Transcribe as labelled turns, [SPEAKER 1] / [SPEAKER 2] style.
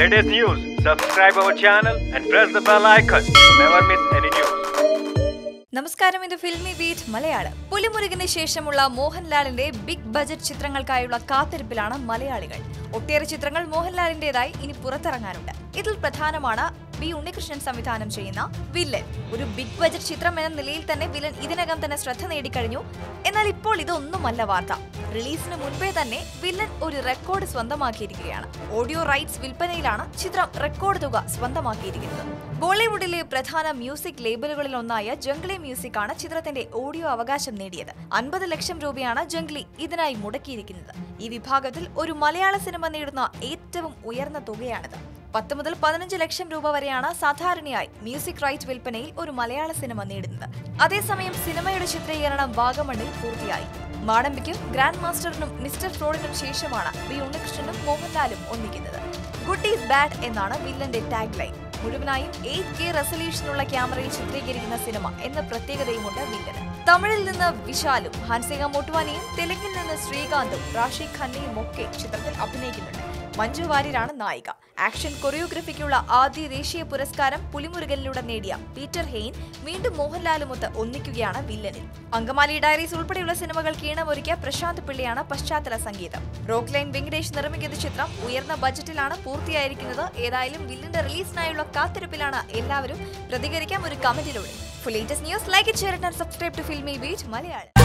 [SPEAKER 1] latest news, subscribe our channel and press the bell icon to never miss any news.
[SPEAKER 2] നമസ്കാരം ഇത് filmy beat Malayalam. പുലിമുരുകിന് ശേഷമുള്ള മോഹൻലാലിന്റെ big budget ചിത്രങ്ങൾക്കായുള്ള കാത്തിരിപ്പിലാണ് മലയാളികൾ. ഒട്ടേറെ ചിത്രങ്ങൾ മോഹൻലാലിന്റേതായി ഇനി പുറത്തിറങ്ങാനുണ്ട്. ഇതിൽ പ്രധാനമാണ് ബി ഉണ്ണികൃഷ്ണൻ സംവിധാനം ചെയ്യുന്ന വില്ലൻ. ഒരു ബിഗ് ബജറ്റ് ചിത്രം എന്ന നിലയിൽ തന്നെ വില്ലൻ ഇതിനകം തന്നെ ശ്രദ്ധ നേടിക്കഴിഞ്ഞു. എന്നാൽ ഇപ്പോൾ ഇതൊന്നുമല്ല വാർത്ത. റിലീസിന് മുൻപേ തന്നെ വില്ലൻ ഒരു റെക്കോർഡ് സ്വന്തമാക്കിയിരിക്കുകയാണ്. ഓഡിയോ റൈറ്റ്സ് വിൽപ്പനയിലാണ് ചിത്രം റെക്കോർഡ് തുക സ്വന്തമാക്കിയിരിക്കുന്നത്. ബോളിവുഡിലെ പ്രധാന മ്യൂസിക് ലേബലുകളിൽ ഒന്നായ ജംഗ്ലി മ്യൂസിക് ആണ് ചിത്രത്തിന്റെ ഓഡിയോ അവകാശം നേടിയത്. അൻപത് ലക്ഷം രൂപയാണ് ജംഗ്ലി ഇതിനായി മുടക്കിയിരിക്കുന്നത്. ഈ വിഭാഗത്തിൽ ഒരു മലയാള സിനിമ നേടുന്ന ഏറ്റവും ഉയർന്ന തുകയാണിത്. പത്ത് മുതൽ പതിനഞ്ച് ലക്ഷം രൂപ വരെയാണ് സാധാരണയായി മ്യൂസിക് റൈറ്റ് വിൽപ്പനയിൽ ഒരു മലയാള സിനിമ നേടുന്നത്. അതേസമയം സിനിമയുടെ ചിത്രീകരണം വാഗമണ്ണിൽ പൂർത്തിയായി. മാടമ്പിക്കും ഗ്രാൻഡ് മാസ്റ്ററിനും മിസ്റ്റർ ഫ്രോഡിനും ശേഷമാണ് വി ഉണ്ണികൃഷ്ണനും മോഹൻലാലും ഒന്നിക്കുന്നത്. ഗുഡ് ഈസ് ബാഡ് എന്നാണ് വില്ലന്റെ ടാഗ് ലൈൻ മുഴുവനായും എയ്റ്റ് കെ റെസൊല്യൂഷനുള്ള ക്യാമറയിൽ ചിത്രീകരിക്കുന്ന സിനിമ എന്ന പ്രത്യേകതയുമുണ്ട് വില്ലന്. തമിഴിൽ നിന്ന് വിശാലും ഹൻസിക മോട്ട്വാനിയും തെലുങ്കിൽ നിന്ന് ശ്രീകാന്തും റാഷി ഖന്നയും ഒക്കെ ചിത്രത്തിൽ അഭിനയിക്കുന്നുണ്ട്. മഞ്ജു വാര്യരാണ് നായിക. ആക്ഷൻ കൊറിയോഗ്രഫിക്കുള്ള ആദ്യ ദേശീയ പുരസ്കാരം പുലിമുരുകനിലൂടെ നേടിയ പീറ്റർ ഹെയ്ൻ വീണ്ടും മോഹൻലാലുമൊത്ത് ഒന്നിക്കുകയാണ് വില്ലനിൽ. അങ്കമാലി ഡയറീസ് ഉൾപ്പെടെയുള്ള സിനിമകൾക്ക് ഈണമൊരുക്കിയ പ്രശാന്ത് പിള്ളയാണ് പശ്ചാത്തല സംഗീതം. റോക്ക് ലൈൻ വെങ്കടേഷ് നിർമ്മിക്കുന്ന ചിത്രം ഉയർന്ന ബജറ്റിലാണ് പൂർത്തിയായിരിക്കുന്നത്. ഏതായാലും വില്ലന്റെ റിലീസിനായുള്ള കാത്തിരിപ്പിലാണ് എല്ലാവരും പ്രതികരിക്കാം ഒരു കമന്റിലൂടെ. Full latest news like and subscribe to Filmibeat Malayalam.